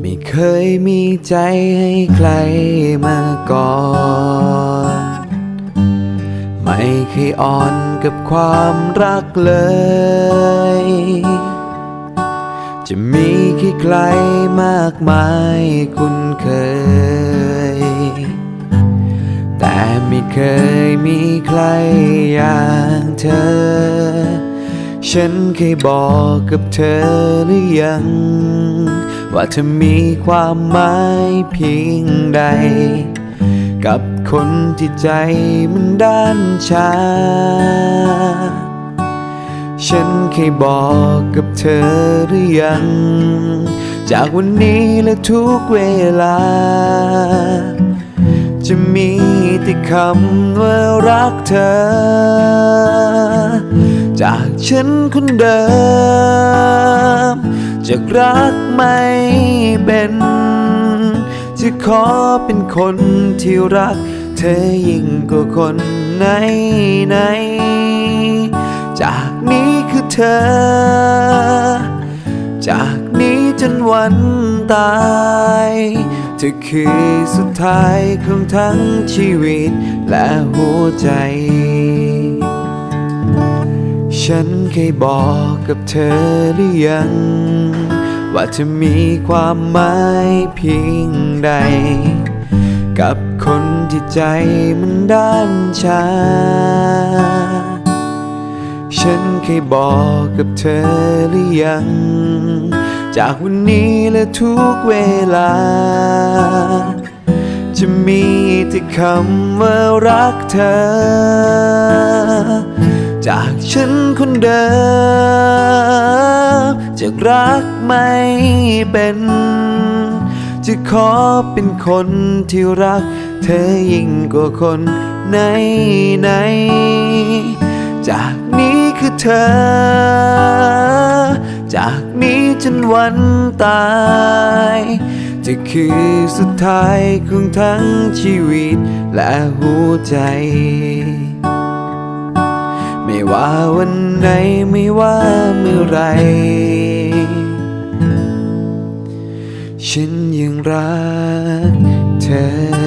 ไม่เคยมีใจให้ใครมาก่อน ไม่เคยอ่อนกับความรักเลย จะมีใครใครมากมายคุ้นเคย แต่ไม่เคยมีใครอย่างเธอ ฉันเคยบอกกับเธอหรือยัง ว่าเธอมีความหมายเพียงใด กับคนที่ใจมันด้านชา ฉันเคยบอกกับเธอหรือยัง จากวันนี้และทุกเวลา จะมีแต่คำว่ารักเธอ จากฉันคนเดิม จากรักไม่เป็นจะขอเป็นคนที่รัก เธอยิ่งกว่าคนไหนไหน จากนี้คือเธอ จากนี้จนวันตายเธอคือสุดท้ายของทั้งชีวิตและหัวใจ ฉันเคยบอกกับเธอหรือยัง ว่าจะมีความหมายเพียงใด กับคนที่ใจมันด้านชา ฉันเคยบอกกับเธอหรือยัง จากวันนี้และทุกเวลา จะมีแต่คำว่ารักเธอ จากฉันคนเดิมจากรักไม่เป็น จะขอเป็นคนที่รัก เธอยิ่งกว่าคนไหนไหน จากนี้คือเธอ จากนี้จนวันตาย จะคือสุดท้ายของทั้งชีวิตและหัวใจ ไม่ว่าวันไหนไม่ว่าเมื่อไร ฉันยังรักเธอ